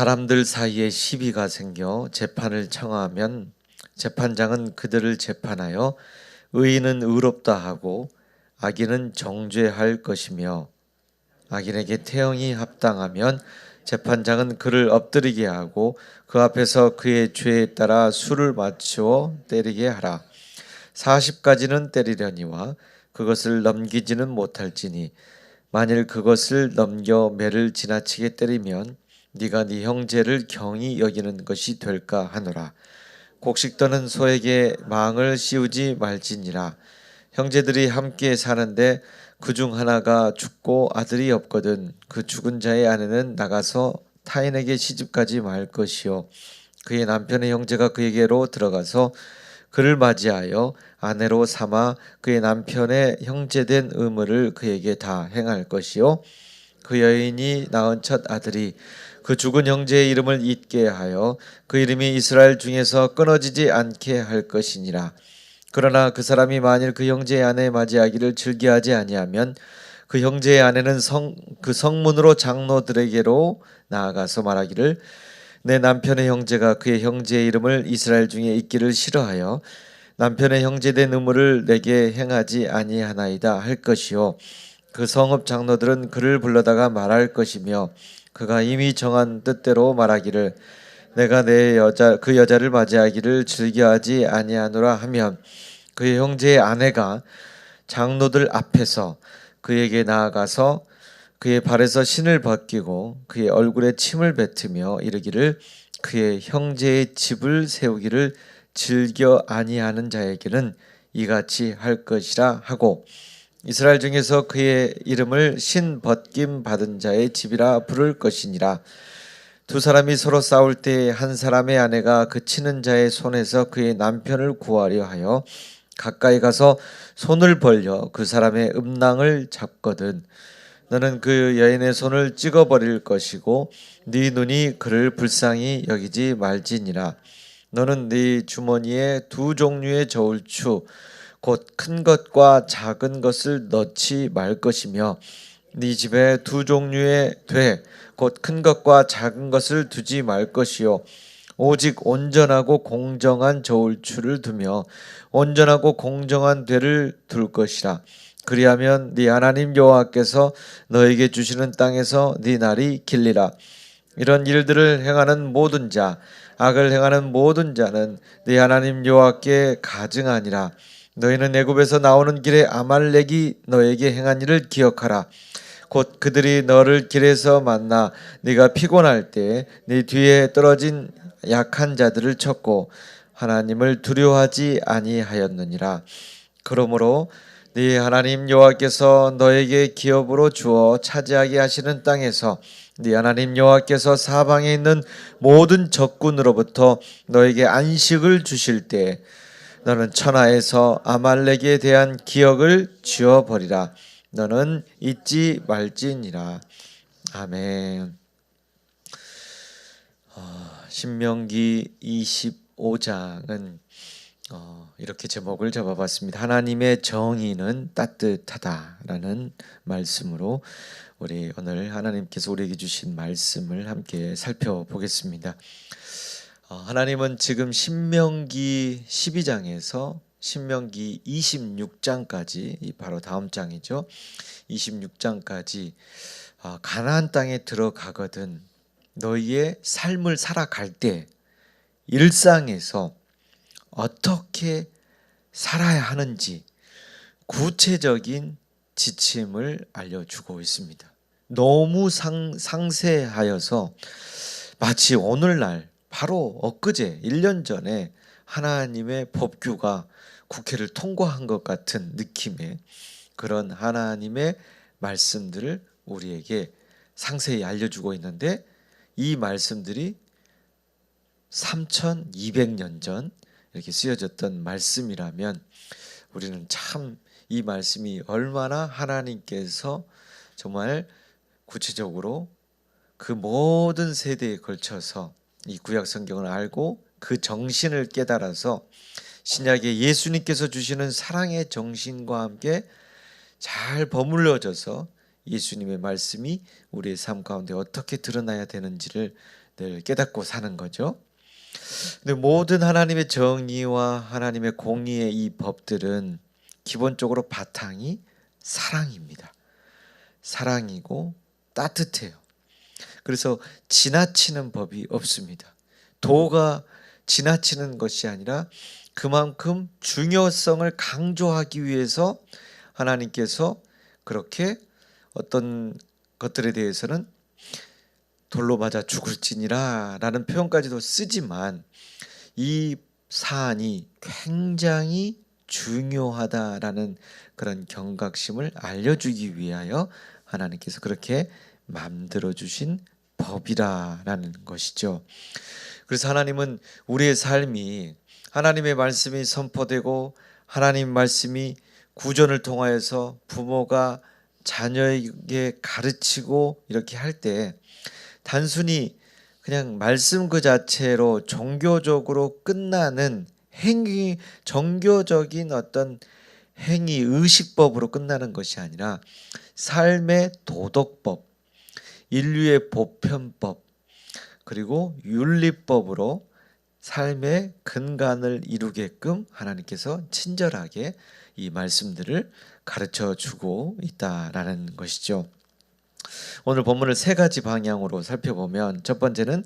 사람들 사이에 시비가 생겨 재판을 청하면 재판장은 그들을 재판하여 의인은 의롭다 하고 악인은 정죄할 것이며 악인에게 태형이 합당하면 재판장은 그를 엎드리게 하고 그 앞에서 그의 죄에 따라 수를 맞추어 때리게 하라. 40까지는 때리려니와 그것을 넘기지는 못할지니 만일 그것을 넘겨 매를 지나치게 때리면 네가 네 형제를 경히 여기는 것이 될까 하노라. 곡식 떠는 소에게 망을 씌우지 말지니라. 형제들이 함께 사는데 그 중 하나가 죽고 아들이 없거든 그 죽은 자의 아내는 나가서 타인에게 시집가지 말 것이요 그의 남편의 형제가 그에게로 들어가서 그를 맞이하여 아내로 삼아 그의 남편의 형제된 의무를 그에게 다 행할 것이요 그 여인이 낳은 첫 아들이 그 죽은 형제의 이름을 잊게 하여 그 이름이 이스라엘 중에서 끊어지지 않게 할 것이니라. 그러나 그 사람이 만일 그 형제의 아내 맞이하기를 즐겨하지 아니하면 그 형제의 아내는 성 그 성문으로 장로들에게로 나아가서 말하기를 내 남편의 형제가 그의 형제의 이름을 이스라엘 중에 있기를 싫어하여 남편의 형제된 의무를 내게 행하지 아니하나이다 할 것이요 그 성읍 장로들은 그를 불러다가 말할 것이며 그가 이미 정한 뜻대로 말하기를 내가 내 여자 그 여자를 맞이하기를 즐겨하지 아니하노라 하면 그의 형제의 아내가 장로들 앞에서 그에게 나아가서 그의 발에서 신을 벗기고 그의 얼굴에 침을 뱉으며 이르기를 그의 형제의 집을 세우기를 즐겨 아니하는 자에게는 이같이 할 것이라 하고 이스라엘 중에서 그의 이름을 신 벗김 받은 자의 집이라 부를 것이니라. 두 사람이 서로 싸울 때 한 사람의 아내가 그 치는 자의 손에서 그의 남편을 구하려 하여 가까이 가서 손을 벌려 그 사람의 음낭을 잡거든. 너는 그 여인의 손을 찍어 버릴 것이고 네 눈이 그를 불쌍히 여기지 말지니라. 너는 네 주머니에 두 종류의 저울추 곧 큰 것과 작은 것을 넣지 말 것이며 네 집에 두 종류의 되곧 큰 것과 작은 것을 두지 말 것이요. 오직 온전하고 공정한 저울추를 두며 온전하고 공정한 되를 둘 것이라. 그리하면 네 하나님 여호와께서 너에게 주시는 땅에서 네 날이 길리라. 이런 일들을 행하는 모든 자 악을 행하는 모든 자는 네 하나님 여호와께 가증하니라 너희는 애굽에서 나오는 길에 아말렉이 너에게 행한 일을 기억하라. 곧 그들이 너를 길에서 만나 네가 피곤할 때 네 뒤에 떨어진 약한 자들을 쳤고 하나님을 두려워하지 아니하였느니라. 그러므로 네 하나님 여호와께서 너에게 기업으로 주어 차지하게 하시는 땅에서 네 하나님 여호와께서 사방에 있는 모든 적군으로부터 너에게 안식을 주실 때 너는 천하에서 아말렉에 대한 기억을 지워 버리라. 너는 잊지 말지니라. 아멘. 어, 신명기 25장은 어, 이렇게 제목을 잡아봤습니다. 하나님의 정의는 따뜻하다라는 말씀으로 우리 오늘 하나님께서 우리에게 주신 말씀을 함께 살펴보겠습니다. 어, 하나님은 지금 신명기 12장에서 신명기 26장까지 바로 다음 장이죠. 26장까지 어, 가나안 땅에 들어가거든 너희의 삶을 살아갈 때 일상에서 어떻게 살아야 하는지 구체적인 지침을 알려주고 있습니다. 너무 상, 상세하여서 마치 오늘날 바로 엊그제 1년 전에 하나님의 법규가 국회를 통과한 것 같은 느낌의 그런 하나님의 말씀들을 우리에게 상세히 알려주고 있는데 이 말씀들이 3200년 전 이렇게 쓰여졌던 말씀이라면 우리는 참 이 말씀이 얼마나 하나님께서 정말 구체적으로 그 모든 세대에 걸쳐서 이 구약 성경을 알고 그 정신을 깨달아서 신약의 예수님께서 주시는 사랑의 정신과 함께 잘 버물러져서 예수님의 말씀이 우리의 삶 가운데 어떻게 드러나야 되는지를 늘 깨닫고 사는 거죠. 근데 모든 하나님의 정의와 하나님의 공의의 이 법들은 기본적으로 바탕이 사랑입니다. 사랑이고 따뜻해요. 그래서 지나치는 법이 없습니다. 도가 지나치는 것이 아니라 그만큼 중요성을 강조하기 위해서 하나님께서 그렇게 어떤 것들에 대해서는 돌로 맞아 죽을지니라 라는 표현까지도 쓰지만 이 사안이 굉장히 중요하다라는 그런 경각심을 알려주기 위하여 하나님께서 그렇게 만들어 주신 법이라라는 것이죠. 그래서 하나님은 우리의 삶이 하나님의 말씀이 선포되고 하나님 말씀이 구전을 통하여서 부모가 자녀에게 가르치고 이렇게 할 때 단순히 그냥 말씀 그 자체로 종교적으로 끝나는 행위 종교적인 어떤 행위 의식법으로 끝나는 것이 아니라 삶의 도덕법, 인류의 보편법, 그리고 윤리법으로 삶의 근간을 이루게끔 하나님께서 친절하게 이 말씀들을 가르쳐 주고 있다라는 것이죠. 오늘 본문을 세 가지 방향으로 살펴보면 첫 번째는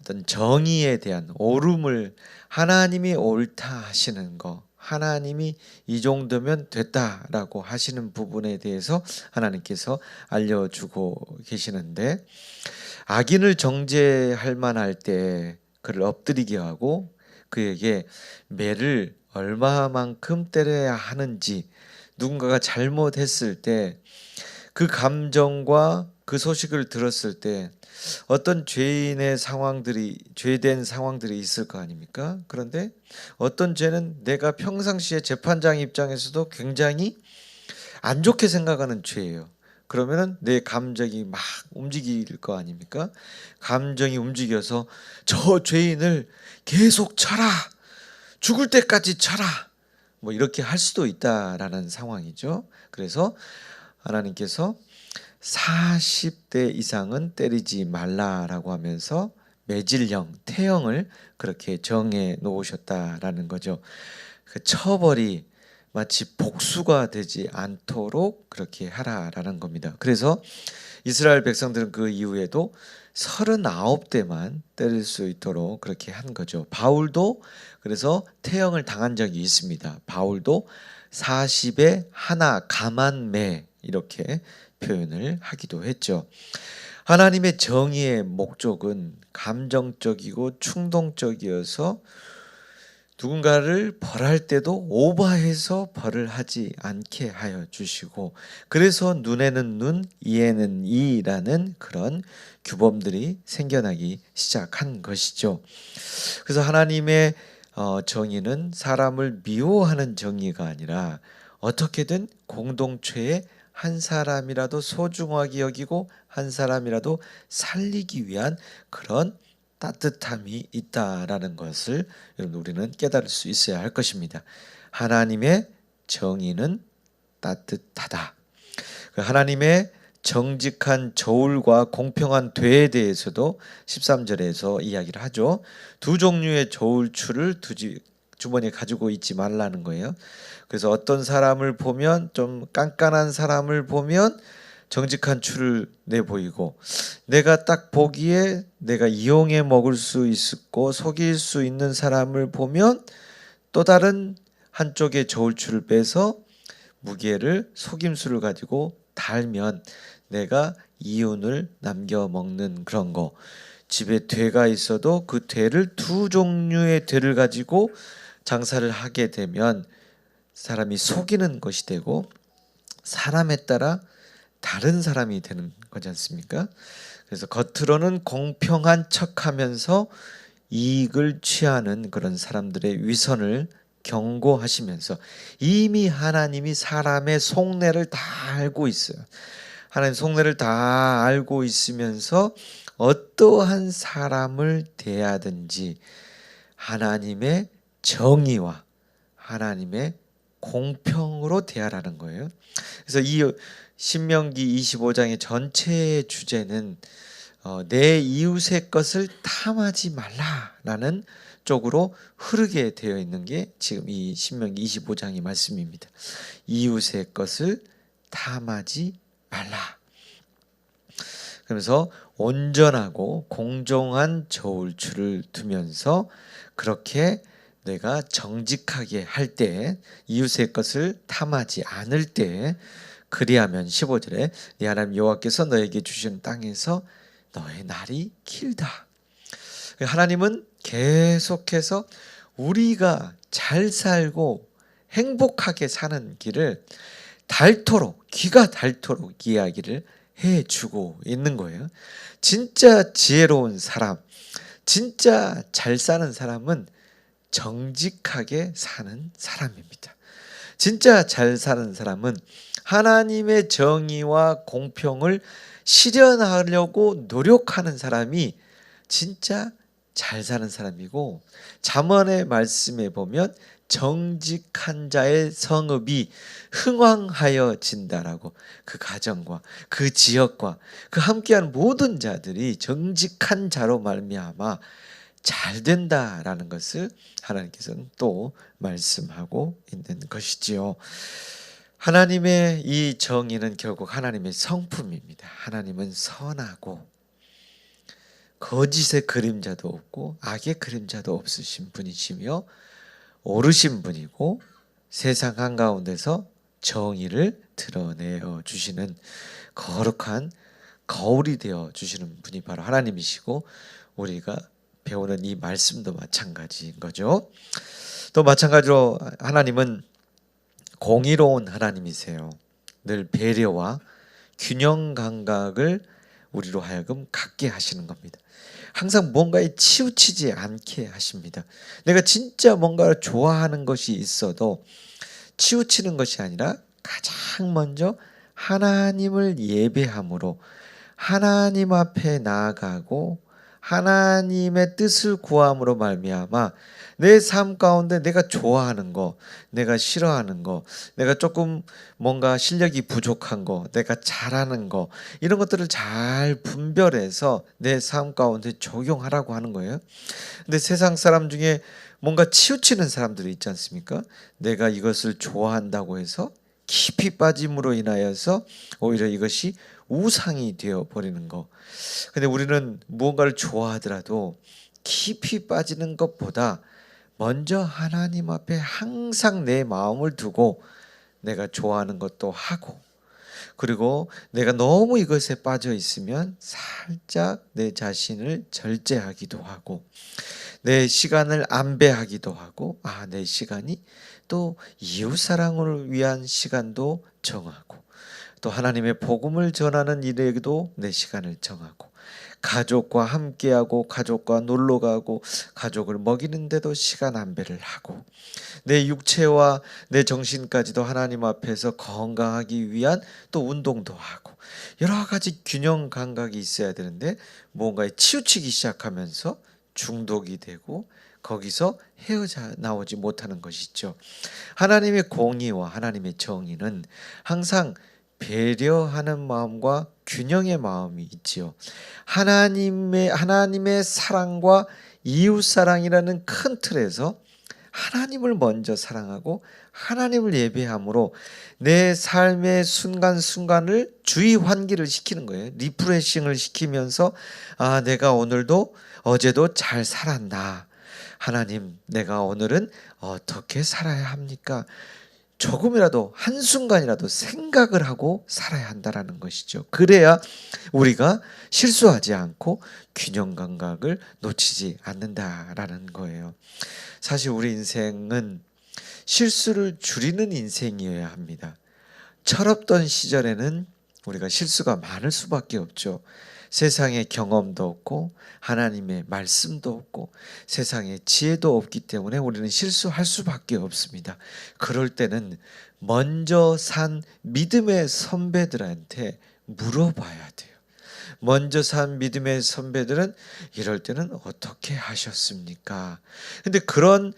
어떤 정의에 대한 옳음을 하나님이 옳다 하시는 거, 하나님이 이 정도면 됐다라고 하시는 부분에 대해서 하나님께서 알려주고 계시는데 악인을 정죄할 만할 때 그를 엎드리게 하고 그에게 매를 얼마만큼 때려야 하는지 누군가가 잘못했을 때 그 감정과 그 소식을 들었을 때 어떤 죄인의 상황들이 죄된 상황들이 있을 거 아닙니까? 그런데 어떤 죄는 내가 평상시에 재판장 입장에서도 굉장히 안 좋게 생각하는 죄예요. 그러면은 내 감정이 막 움직일 거 아닙니까? 감정이 움직여서 저 죄인을 계속 쳐라. 죽을 때까지 쳐라. 뭐 이렇게 할 수도 있다라는 상황이죠. 그래서 하나님께서 40대 이상은 때리지 말라라고 하면서 매질형, 태형을 그렇게 정해 놓으셨다라는 거죠. 그 처벌이 마치 복수가 되지 않도록 그렇게 하라라는 겁니다. 그래서 이스라엘 백성들은 그 이후에도 39대만 때릴 수 있도록 그렇게 한 거죠. 바울도 그래서 태형을 당한 적이 있습니다. 바울도 40에 하나 가만매 이렇게 표현을 하기도 했죠. 하나님의 정의의 목적은 감정적이고 충동적이어서 누군가를 벌할 때도 오버해서 벌을 하지 않게 하여 주시고 그래서 눈에는 눈, 이에는 이라는 그런 규범들이 생겨나기 시작한 것이죠. 그래서 하나님의 어, 정의는 사람을 미워하는 정의가 아니라 어떻게든 공동체의 한 사람이라도 소중하게 여기고 한 사람이라도 살리기 위한 그런 따뜻함이 있다라는 것을 우리는 깨달을 수 있어야 할 것입니다. 하나님의 정의는 따뜻하다. 그 하나님의 정직한 저울과 공평한 되에 대해서도 13절에서 이야기를 하죠. 두 종류의 저울추를 두지 주머니에 가지고 있지 말라는 거예요. 그래서 어떤 사람을 보면 좀 깐깐한 사람을 보면 정직한 추를 내 보이고 내가 딱 보기에 내가 이용해 먹을 수 있고 속일 수 있는 사람을 보면 또 다른 한쪽의 저울추를 빼서 무게를 속임수를 가지고 달면 내가 이윤을 남겨 먹는 그런 거. 집에 되가 있어도 그 되를 두 종류의 되를 가지고 장사를 하게 되면 사람이 속이는 것이 되고 사람에 따라 다른 사람이 되는 거지 않습니까? 그래서 겉으로는 공평한 척하면서 이익을 취하는 그런 사람들의 위선을 경고하시면서 이미 하나님이 사람의 속내를 다 알고 있어요. 하나님 속내를 다 알고 있으면서 어떠한 사람을 대하든지 하나님의 정의와 하나님의 공평으로 대하라는 거예요. 그래서 이 신명기 25장의 전체 주제는 어, 내 이웃의 것을 탐하지 말라라는 쪽으로 흐르게 되어 있는 게 지금 이 신명기 25장의 말씀입니다. 이웃의 것을 탐하지 말라. 그러면서 온전하고 공정한 저울추를 두면서 그렇게 내가 정직하게 할 때 이웃의 것을 탐하지 않을 때 그리하면 15절에 네 하나님 여호와께서 너에게 주신 땅에서 너의 날이 길다. 하나님은 계속해서 우리가 잘 살고 행복하게 사는 길을 닳도록 귀가 닳도록 이야기를 해 주고 있는 거예요. 진짜 지혜로운 사람, 진짜 잘 사는 사람은 정직하게 사는 사람입니다. 진짜 잘 사는 사람은 하나님의 정의와 공평을 실현하려고 노력하는 사람이 진짜 잘 사는 사람이고 잠언의 말씀에 보면 정직한 자의 성읍이 흥왕하여진다라고 그 가정과 그 지역과 그 함께한 모든 자들이 정직한 자로 말미암아 잘 된다라는 것을 하나님께서는 또 말씀하고 있는 것이지요. 하나님의 이 정의는 결국 하나님의 성품입니다. 하나님은 선하고 거짓의 그림자도 없고 악의 그림자도 없으신 분이시며 오르신 분이고 세상 한가운데서 정의를 드러내어 주시는 거룩한 거울이 되어 주시는 분이 바로 하나님이시고 우리가 배우는 이 말씀도 마찬가지인 거죠. 또 마찬가지로 하나님은 공의로운 하나님이세요. 늘 배려와 균형 감각을 우리로 하여금 갖게 하시는 겁니다. 항상 뭔가에 치우치지 않게 하십니다. 내가 진짜 뭔가를 좋아하는 것이 있어도 치우치는 것이 아니라 가장 먼저 하나님을 예배함으로 하나님 앞에 나아가고 하나님의 뜻을 구함으로 말미암아 내 삶 가운데 내가 좋아하는 거, 내가 싫어하는 거, 내가 조금 뭔가 실력이 부족한 거, 내가 잘하는 거 이런 것들을 잘 분별해서 내 삶 가운데 적용하라고 하는 거예요. 근데 세상 사람 중에 뭔가 치우치는 사람들이 있지 않습니까? 내가 이것을 좋아한다고 해서 깊이 빠짐으로 인하여서 오히려 이것이 우상이 되어 버리는 거. 근데 우리는 무언가를 좋아하더라도 깊이 빠지는 것보다 먼저 하나님 앞에 항상 내 마음을 두고 내가 좋아하는 것도 하고 그리고 내가 너무 이것에 빠져 있으면 살짝 내 자신을 절제하기도 하고 내 시간을 안배하기도 하고 아 내 시간이 또 이웃 사랑을 위한 시간도 정하고 또 하나님의 복음을 전하는 일에도 내 시간을 정하고 가족과 함께하고 가족과 놀러 가고 가족을 먹이는데도 시간 안배를 하고 내 육체와 내 정신까지도 하나님 앞에서 건강하기 위한 또 운동도 하고 여러 가지 균형 감각이 있어야 되는데 뭔가에 치우치기 시작하면서 중독이 되고 거기서 헤어져 나오지 못하는 것이죠. 하나님의 공의와 하나님의 정의는 항상 배려하는 마음과 균형의 마음이 있지요. 하나님의 하나님의 사랑과 이웃 사랑이라는 큰 틀에서 하나님을 먼저 사랑하고 하나님을 예배함으로 내 삶의 순간순간을 주의 환기를 시키는 거예요. 리프레싱을 시키면서 아 내가 오늘도 어제도 잘 살았나. 하나님 내가 오늘은 어떻게 살아야 합니까? 조금이라도 한순간이라도 생각을 하고 살아야 한다라는 것이죠. 그래야 우리가 실수하지 않고 균형 감각을 놓치지 않는다라는 거예요. 사실 우리 인생은 실수를 줄이는 인생이어야 합니다. 철없던 시절에는 우리가 실수가 많을 수밖에 없죠. 세상에 경험도 없고 하나님의 말씀도 없고 세상에 지혜도 없기 때문에 우리는 실수할 수밖에 없습니다. 그럴 때는 먼저 산 믿음의 선배들한테 물어봐야 돼요. 먼저 산 믿음의 선배들은 이럴 때는 어떻게 하셨습니까? 근데 그런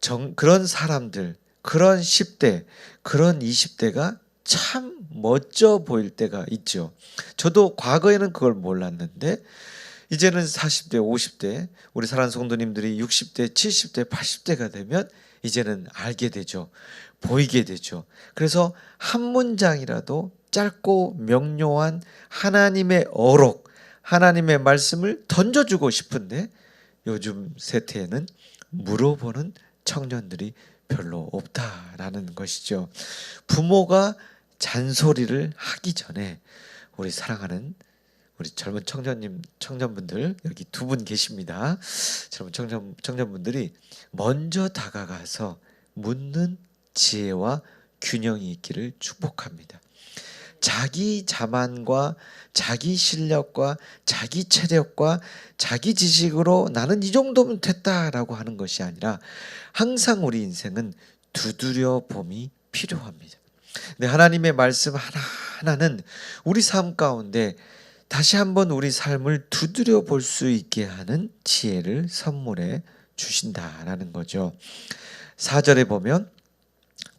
정, 그런 사람들, 그런 10대, 그런 20대가 참 멋져 보일 때가 있죠. 저도 과거에는 그걸 몰랐는데 이제는 40대, 50대 우리 사랑하는 성도님들이 60대, 70대, 80대가 되면 이제는 알게 되죠. 보이게 되죠. 그래서 한 문장이라도 짧고 명료한 하나님의 어록, 하나님의 말씀을 던져주고 싶은데 요즘 세태에는 물어보는 청년들이 별로 없다라는 것이죠. 부모가 잔소리를 하기 전에 우리 사랑하는 우리 젊은 청년님 청년분들 여기 두 분 계십니다. 젊은 청년 청년분들이 먼저 다가가서 묻는 지혜와 균형이 있기를 축복합니다. 자기 자만과 자기 실력과 자기 체력과 자기 지식으로 나는 이 정도면 됐다라고 하는 것이 아니라 항상 우리 인생은 두드려 봄이 필요합니다. 네, 하나님의 말씀 하나하나는 우리 삶 가운데 다시 한번 우리 삶을 두드려 볼 수 있게 하는 지혜를 선물해 주신다라는 거죠. 4절에 보면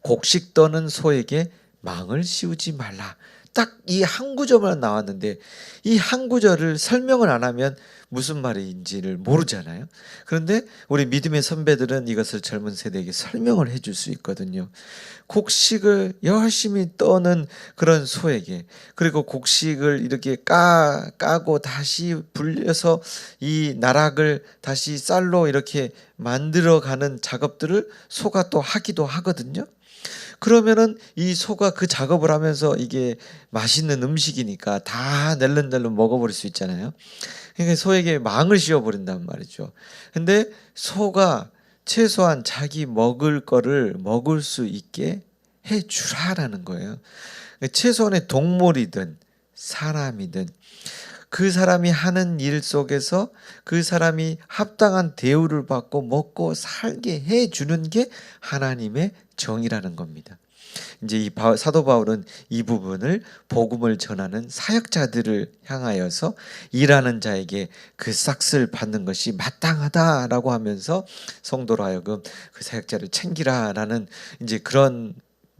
곡식 떠는 소에게 망을 씌우지 말라. 딱 이 한 구절만 나왔는데 이 한 구절을 설명을 안 하면 무슨 말인지를 모르잖아요. 그런데 우리 믿음의 선배들은 이것을 젊은 세대에게 설명을 해줄 수 있거든요. 곡식을 열심히 떠는 그런 소에게 그리고 곡식을 이렇게 까 까고 다시 불려서 이 나락을 다시 쌀로 이렇게 만들어가는 작업들을 소가 또 하기도 하거든요. 그러면은 이 소가 그 작업을 하면서 이게 맛있는 음식이니까 다 낼름낼름 먹어버릴 수 있잖아요. 그러니까 소에게 망을 씌워버린단 말이죠. 근데 소가 최소한 자기 먹을 거를 먹을 수 있게 해 주라라는 거예요. 최소한의 동물이든 사람이든 그 사람이 하는 일 속에서 그 사람이 합당한 대우를 받고 먹고 살게 해 주는 게 하나님의 정이라는 겁니다. 이제 이 사도 바울은 이 부분을 복음을 전하는 사역자들을 향하여서 일하는 자에게 그 싹을 받는 것이 마땅하다라고 하면서 성도로 하여금 그 사역자를 챙기라라는 이제 그런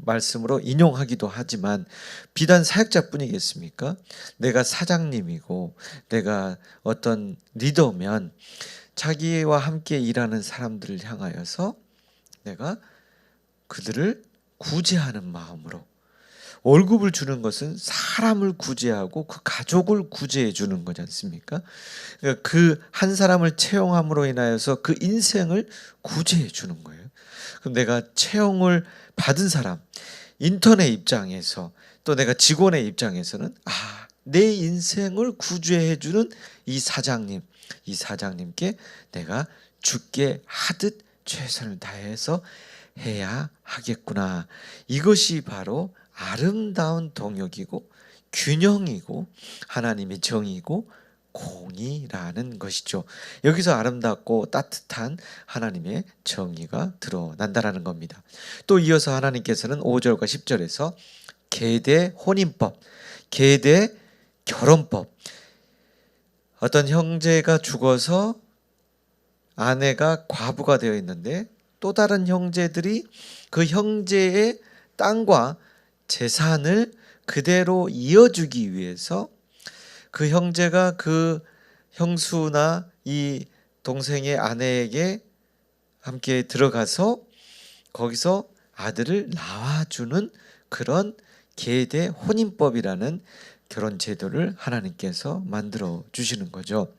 말씀으로 인용하기도 하지만 비단 사역자뿐이겠습니까? 내가 사장님이고 내가 어떤 리더면 자기와 함께 일하는 사람들을 향하여서 내가 그들을 구제하는 마음으로 월급을 주는 것은 사람을 구제하고 그 가족을 구제해 주는 거지 않습니까? 그러니까 그한 사람을 채용함으로 인하여서 그 인생을 구제해 주는 거예요. 그럼 내가 채용을 받은 사람, 인턴의 입장에서 또 내가 직원의 입장에서는 아, 내 인생을 구제해 주는 이 사장님, 이 사장님께 내가 죽게 하듯 최선을 다해서 해야 하겠구나. 이것이 바로 아름다운 동역이고 균형이고 하나님의 정이고 공이라는 것이죠. 여기서 아름답고 따뜻한 하나님의 정의가 드러난다라는 겁니다. 또 이어서 하나님께서는 5절과 10절에서 계대 혼인법, 계대 결혼법. 어떤 형제가 죽어서 아내가 과부가 되어 있는데 또 다른 형제들이 그 형제의 땅과 재산을 그대로 이어주기 위해서 그 형제가 그 형수나 이 동생의 아내에게 함께 들어가서 거기서 아들을 낳아주는 그런 계대 혼인법이라는 결혼 제도를 하나님께서 만들어 주시는 거죠.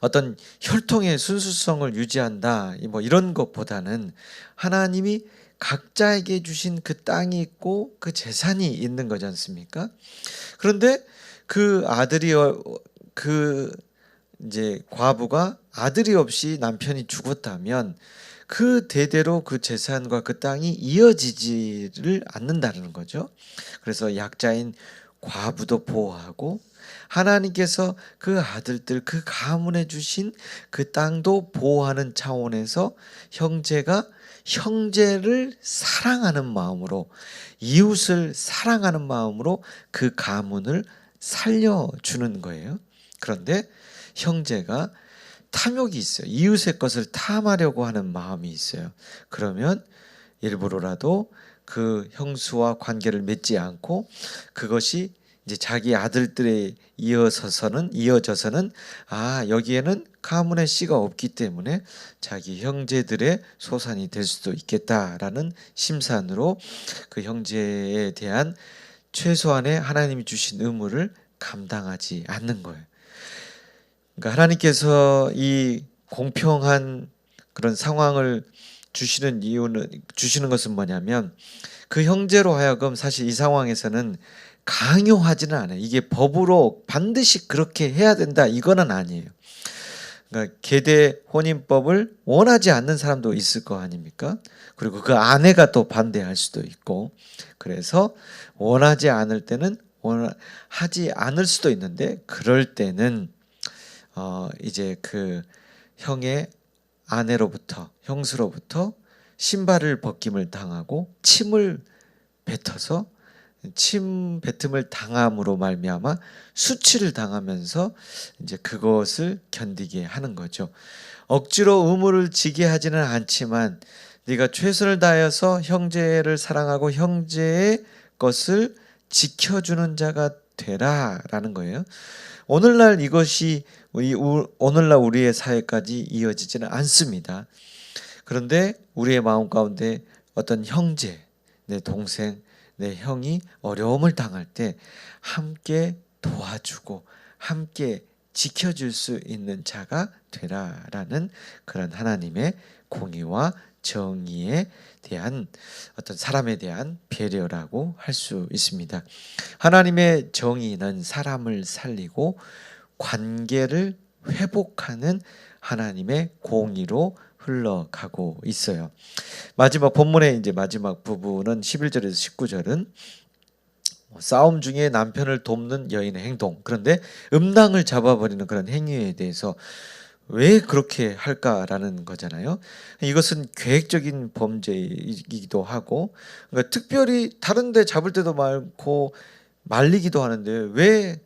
어떤 혈통의 순수성을 유지한다 뭐 이런 것보다는 하나님이 각자에게 주신 그 땅이 있고 그 재산이 있는 거지 않습니까? 그런데 그 아들이 어, 그 이제 과부가 아들이 없이 남편이 죽었다면 그 대대로 그 재산과 그 땅이 이어지지를 않는다는 거죠. 그래서 약자인 과부도 보호하고 하나님께서 그 아들들 그 가문에 주신 그 땅도 보호하는 차원에서 형제가 형제를 사랑하는 마음으로 이웃을 사랑하는 마음으로 그 가문을 살려주는 거예요. 그런데 형제가 탐욕이 있어요. 이웃의 것을 탐하려고 하는 마음이 있어요. 그러면 일부러라도 그 형수와 관계를 맺지 않고 그것이 이제 자기 아들들에 이어서서는 이어져서는 아 여기에는 가문의 씨가 없기 때문에 자기 형제들의 소산이 될 수도 있겠다라는 심산으로 그 형제에 대한 최소한의 하나님이 주신 의무를 감당하지 않는 거예요. 그러니까 하나님께서 이 공평한 그런 상황을 주시는 이유는 주시는 것은 뭐냐면 그 형제로 하여금 사실 이 상황에서는 강요하지는 않아요. 이게 법으로 반드시 그렇게 해야 된다 이거는 아니에요. 그러니까 계대 혼인법을 원하지 않는 사람도 있을 거 아닙니까? 그리고 그 아내가 또 반대할 수도 있고 그래서 원하지 않을 때는 원하지 않을 수도 있는데 그럴 때는 어 이제 그 형의 아내로부터 형수로부터 신발을 벗김을 당하고 침을 뱉어서 침 뱉음을 당함으로 말미암아 수치를 당하면서 이제 그것을 견디게 하는 거죠. 억지로 의무를 지게 하지는 않지만 네가 최선을 다해서 형제를 사랑하고 형제의 것을 지켜주는 자가 되라라는 거예요. 오늘날 이것이 우리 오늘날 우리의 사회까지 이어지지는 않습니다. 그런데 우리의 마음 가운데 어떤 형제, 내 동생, 내 형이 어려움을 당할 때 함께 도와주고 함께 지켜줄 수 있는 자가 되라라는 그런 하나님의 공의와 정의에 대한 어떤 사람에 대한 배려라고 할 수 있습니다. 하나님의 정의는 사람을 살리고 관계를 회복하는 하나님의 공의로 흘러가고 있어요. 마지막 본문의 이제 마지막 부분은 11절에서 19절은 싸움 중에 남편을 돕는 여인의 행동. 그런데 음낭을 잡아버리는 그런 행위에 대해서 왜 그렇게 할까라는 거잖아요. 이것은 계획적인 범죄이기도 하고, 그러니까 특별히 다른데 잡을 때도 많고 말리기도 하는데 왜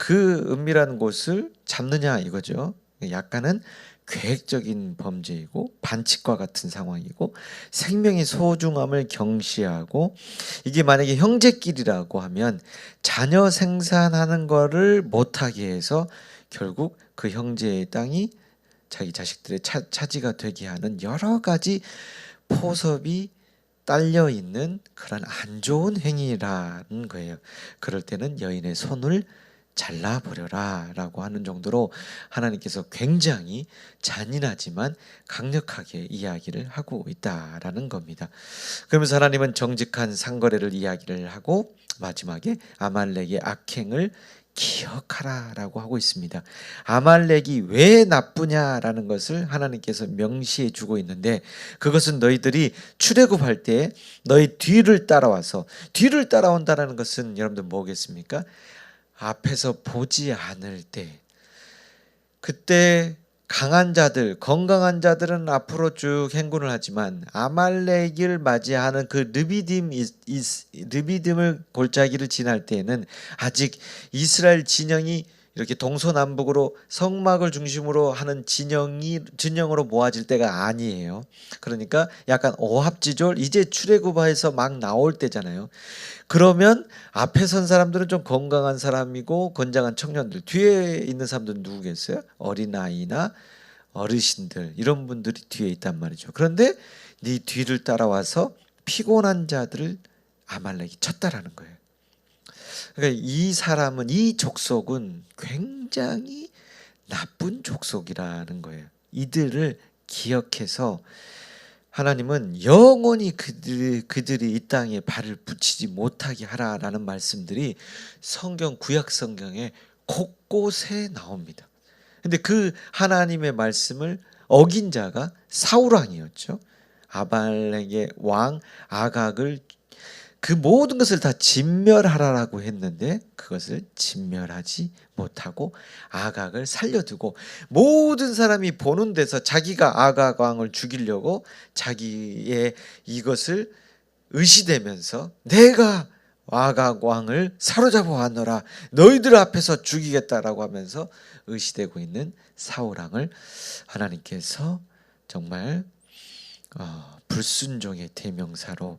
그 은밀한 곳을 잡느냐 이거죠. 약간은 계획적인 범죄이고 반칙과 같은 상황이고 생명의 소중함을 경시하고 이게 만약에 형제끼리라고 하면 자녀 생산하는 거를 못하게 해서 결국 그 형제의 땅이 자기 자식들의 차, 차지가 되게 하는 여러 가지 포섭이 딸려 있는 그런 안 좋은 행위라는 거예요. 그럴 때는 여인의 손을 잘라버려라 라고 하는 정도로 하나님께서 굉장히 잔인하지만 강력하게 이야기를 하고 있다라는 겁니다. 그러면서 하나님은 정직한 상거래를 이야기를 하고 마지막에 아말렉의 악행을 기억하라 라고 하고 있습니다. 아말렉이 왜 나쁘냐라는 것을 하나님께서 명시해 주고 있는데 그것은 너희들이 출애굽할 때 너희 뒤를 따라와서 뒤를 따라온다라는 것은 여러분들 뭐겠습니까? 앞에서 보지 않을 때 그때 강한 자들, 건강한 자들은 앞으로 쭉 행군을 하지만 아말렉을 맞이하는 그 르비딤 르비딤을 골짜기를 지날 때에는 아직 이스라엘 진영이 이렇게 동서남북으로 성막을 중심으로 하는 진영이 진영으로 모아질 때가 아니에요. 그러니까 약간 오합지졸 이제 출애굽해서 막 나올 때잖아요. 그러면 앞에 선 사람들은 좀 건강한 사람이고 건장한 청년들, 뒤에 있는 사람들은 누구겠어요? 어린아이나 어르신들 이런 분들이 뒤에 있단 말이죠. 그런데 네 뒤를 따라와서 피곤한 자들을 아말렉이 쳤다라는 거예요. 그러니까 이 사람은 이 족속은 굉장히 나쁜 족속이라는 거예요. 이들을 기억해서 하나님은 영원히 그들, 그들이 이 땅에 발을 붙이지 못하게 하라라는 말씀들이 성경 구약 성경에 곳곳에 나옵니다. 근데 그 하나님의 말씀을 어긴 자가 사울 왕이었죠. 아발렉의 왕 아각을 그 모든 것을 다 진멸하라라고 했는데 그것을 진멸하지 못하고 아각을 살려두고 모든 사람이 보는 데서 자기가 아각 왕을 죽이려고 자기의 이것을 의시되면서 내가 아각 왕을 사로잡아 왔노라. 너희들 앞에서 죽이겠다라고 하면서 의시되고 있는 사울 왕을 하나님께서 정말 어, 불순종의 대명사로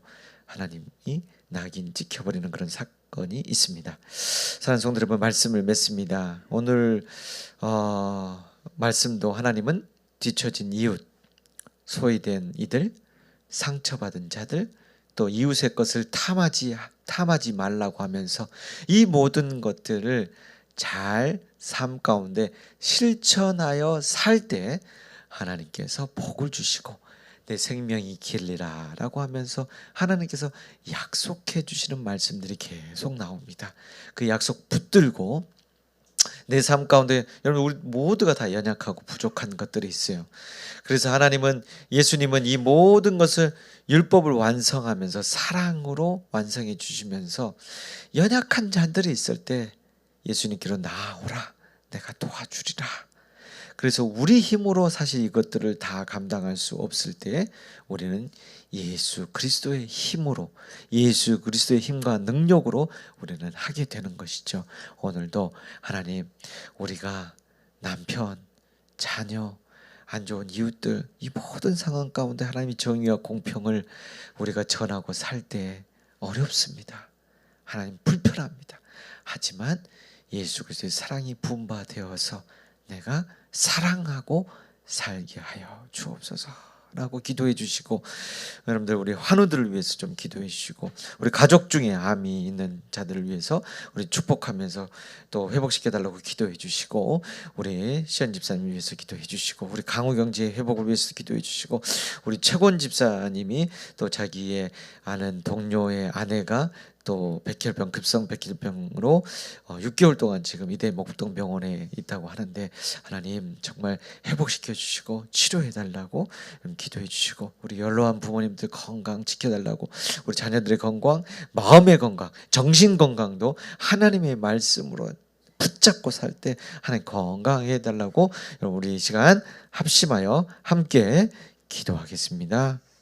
하나님이 낙인 찍혀버리는 그런 사건이 있습니다. 사랑하는 성도 여러분 말씀을 맺습니다. 오늘 어, 말씀도 하나님은 뒤처진 이웃, 소외된 이들, 상처받은 자들, 또 이웃의 것을 탐하지 탐하지 말라고 하면서 이 모든 것들을 잘 삶 가운데 실천하여 살 때 하나님께서 복을 주시고 내 생명이 길리라 라고 하면서 하나님께서 약속해 주시는 말씀들이 계속 나옵니다. 그 약속 붙들고 내 삶 가운데 여러분 우리 모두가 다 연약하고 부족한 것들이 있어요. 그래서 하나님은 예수님은 이 모든 것을 율법을 완성하면서 사랑으로 완성해 주시면서 연약한 자들이 있을 때 예수님께로 나오라 내가 도와주리라. 그래서 우리 힘으로 사실 이것들을 다 감당할 수 없을 때 우리는 예수 그리스도의 힘으로 예수 그리스도의 힘과 능력으로 우리는 하게 되는 것이죠. 오늘도 하나님 우리가 남편, 자녀, 안 좋은 이웃들 이 모든 상황 가운데 하나님이 정의와 공평을 우리가 전하고 살 때 어렵습니다. 하나님 불편합니다. 하지만 예수 그리스도의 사랑이 분바되어서 내가 사랑하고 살게 하여 주옵소서라고 기도해 주시고 여러분들 우리 환우들을 위해서 좀 기도해 주시고 우리 가족 중에 암이 있는 자들을 위해서 우리 축복하면서 또 회복시켜 달라고 기도해 주시고 우리 시현 집사님 위해서 기도해 주시고 우리 강우 경제 회복을 위해서 기도해 주시고 우리 최곤 집사님이 또 자기의 아는 동료의 아내가 또 백혈병 급성 백혈병으로 어, 6개월 동안 지금 이대 목동 병원에 있다고 하는데 하나님 정말 회복시켜 주시고 치료해 달라고 기도해 주시고 우리 연로한 부모님들 건강 지켜 달라고 우리 자녀들의 건강, 마음의 건강, 정신 건강도 하나님의 말씀으로 붙잡고 살 때 하나님 건강해 달라고 여러분 우리 이 시간 합심하여 함께 기도하겠습니다.